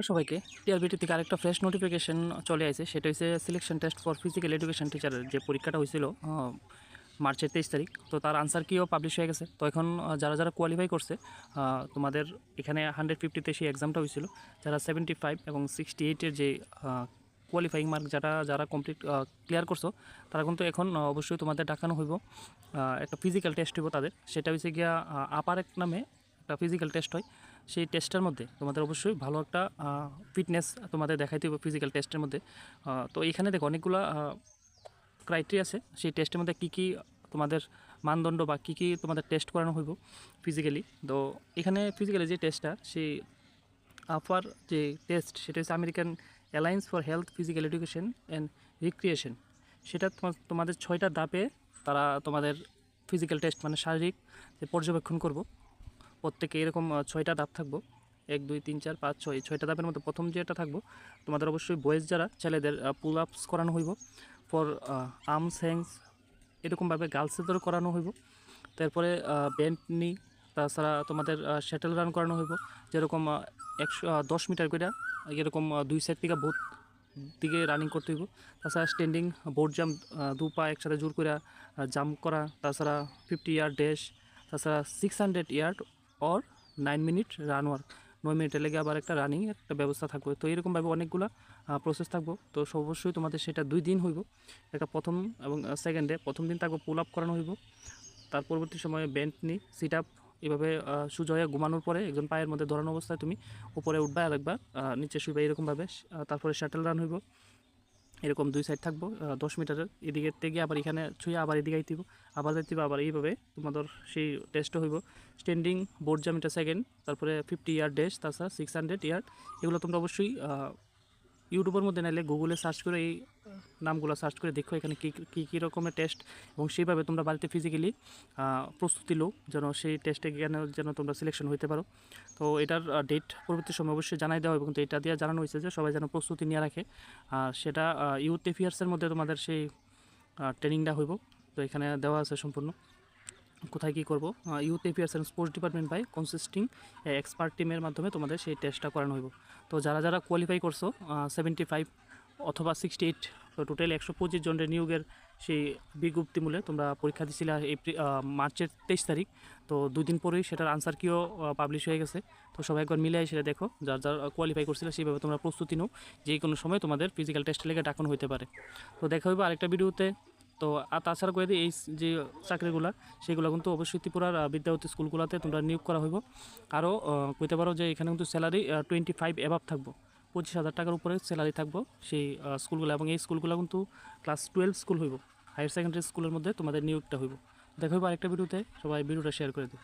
নমস্কার সবাইকে। টিআরবিটি থেকে আরেকটা ফ্রেশ নোটিফিকেশন চলে আসে সেটা হচ্ছে selection test for physical education টিচারের যে পরীক্ষাটা হয়েছিল মার্চের তেইশ তারিখ। তো তার আনসার কিও পাবলিশ হয়ে গেছে। তো এখন যারা যারা কোয়ালিফাই করছে তোমাদের এখানে হান্ড্রেড ফিফটিতে সেই এক্সামটা হয়েছিল যারা সেভেন্টি ফাইভ এবং সিক্সটি এইটের যে কোয়ালিফাইং মার্ক যারা যারা কমপ্লিট ক্লিয়ার করছ, তারা কিন্তু এখন অবশ্যই তোমাদের ডাকানো হইব। একটা ফিজিক্যাল টেস্ট হইব তাদের। সেটা হচ্ছে গিয়া আপার এক নামে একটা ফিজিক্যাল টেস্ট হয়। সেই টেস্টের মধ্যে তোমাদের অবশ্যই ভালো একটা ফিটনেস তোমাদের দেখাইতে হবে ফিজিক্যাল টেস্টের মধ্যে। তো এখানে দেখো অনেকগুলো ক্রাইটেরিয়া আছে। সেই টেস্টের মধ্যে কী কী তোমাদের মানদণ্ড বা কী কী তোমাদের টেস্ট করানো হইব ফিজিক্যালি তো এখানে ফিজিক্যালি যে টেস্টটা সেই আপার যে টেস্ট সেটা হচ্ছে American alliance for health physical education and recreation সেটা তোমাদের ছয়টা ধাপে তারা তোমাদের ফিজিক্যাল টেস্ট মানে শারীরিক যে পর্যবেক্ষণ করব। প্রত্যেকে এরকম ছয়টা ধাপ থাকব। এক, দুই, তিন, চার, পাঁচ, ছয় ছয়টা ধাপের মধ্যে প্রথম যেটা থাকব, তোমাদের অবশ্যই বয়েজ যারা, ছেলেদের পুল আপস করানো হইব। ফর আর্মস হ্যাংস এরকমভাবে গার্লসেদেরও করানো হইব। তারপরে ব্যান্ড নি তাছাড়া তোমাদের শ্যাটেল রান করানো হইব। যেরকম একশো দশ মিটার করে এরকম দুই সাইড থেকে বোধ দিকে রানিং করতে হইব। তাছাড়া স্ট্যান্ডিং বোর্ড জাম্প দু পা একসাথে জোর করে জাম্প করা। তাছাড়া ফিফটি ইয়ার্ড ড্যাশ তাছাড়া six hundred yard or nine minute run walk নয় মিনিটের লেগে আবার একটা রানিং একটা ব্যবস্থা থাকবে। তো এরকমভাবে অনেকগুলো প্রসেস থাকব। তো অবশ্যই তোমাদের সেটা দুই দিন হইব। একটা প্রথম এবং সেকেন্ডে প্রথম দিন থাকব পুল আপ করানো হইব। তার পরবর্তী সময়ে বেন্ট নি সিট আপ এভাবে আহ, সোজা হয়ে ঘুমানোর পরে একজন পায়ের মধ্যে ধরানো অবস্থায় তুমি উপরে উঠবা আর একবার নিচে শুইবা এরকমভাবে তারপরে শাটেল রান হইব। এরকম দুই সাইড থাকব দশ মিটারের। এদিকে থেকে আবার এখানে ছুঁয়ে আবার এদিকে আইতিব আবার যাইতিব আবার এইভাবে তোমাদের সেই টেস্টও হইব। স্ট্যান্ডিং বোর্ড জামিটা সেকেন্ড তারপরে ফিফটি ইয়ার ডেস তাছাড়া সিক্স হান্ড্রেড ইয়ার এগুলো তোমরা অবশ্যই ইউটিউবের মধ্যে নাইলে গুগলে সার্চ করে এই নামগুলো সার্চ করে দেখো এখানে কী কী কী রকমের টেস্ট এবং সেইভাবে তোমরা বাড়িতে ফিজিক্যালি প্রস্তুতি লো যেন সেই টেস্টে যেন যেন তোমরা সিলেকশন হইতে পারো। তো এটার ডেট পরবর্তী সময় অবশ্যই জানাই দেওয়া হবে কিন্তু এটা দিয়ে জানানো হয়েছে যে সবাই যেন প্রস্তুতি নিয়ে রাখে। আর সেটা ইউথ এফিয়ার্সের মধ্যে তোমাদের সেই ট্রেনিংটা হইব। তো এখানে দেওয়া আছে সম্পূর্ণ। কোথায় কী করব? Youth affairs and sports department by consisting expert টিমের মাধ্যমে তোমাদের সেই টেস্টটা করানো হইব। তো যারা যারা কোয়ালিফাই করছ সেভেন্টি ফাইভ অথবা সিক্সটি এইট তো টোটাল একশো পঁচিশ জনের নিয়োগের সেই বিজ্ঞপ্তিমূলে তোমরা পরীক্ষা দিছিলে এপ্রিল মার্চের তেইশ তারিখ। তো দুদিন পরেই সেটার আনসার কিও পাবলিশ হয়ে গেছে। তো সবাই একবার মিলে সেটা দেখো, যার যার কোয়ালিফাই করছিল সেইভাবে তোমরা প্রস্তুতি নাও। যে কোনো সময় তোমাদের ফিজিক্যাল টেস্ট লেগে ডাকানো হতে পারে। তো দেখা হইব আরেকটা ভিডিওতে তো আর তাছাড়া করে এই যে চাকরিগুলা, সেগুলো কিন্তু অবশ্যই ত্রিপুরার বিদ্যাবতী স্কুলগুলোতে তোমরা নিয়োগ করা হইব। আরও কইতে পারো যে এখানে কিন্তু স্যালারি টোয়েন্টি ফাইভ অ্যাভাব থাকব। পঁচিশ হাজার টাকার উপরে স্যালারি থাকব সেই স্কুলগুলো এবং এই স্কুলগুলো কিন্তু ক্লাস টুয়েলভ স্কুল হইব। হায়ার সেকেন্ডারি স্কুলের মধ্যে তোমাদের নিয়োগটা হইব। দেখা আরেকটা ভিডিওতে, সবাই ভিডিওটা শেয়ার করে দিও।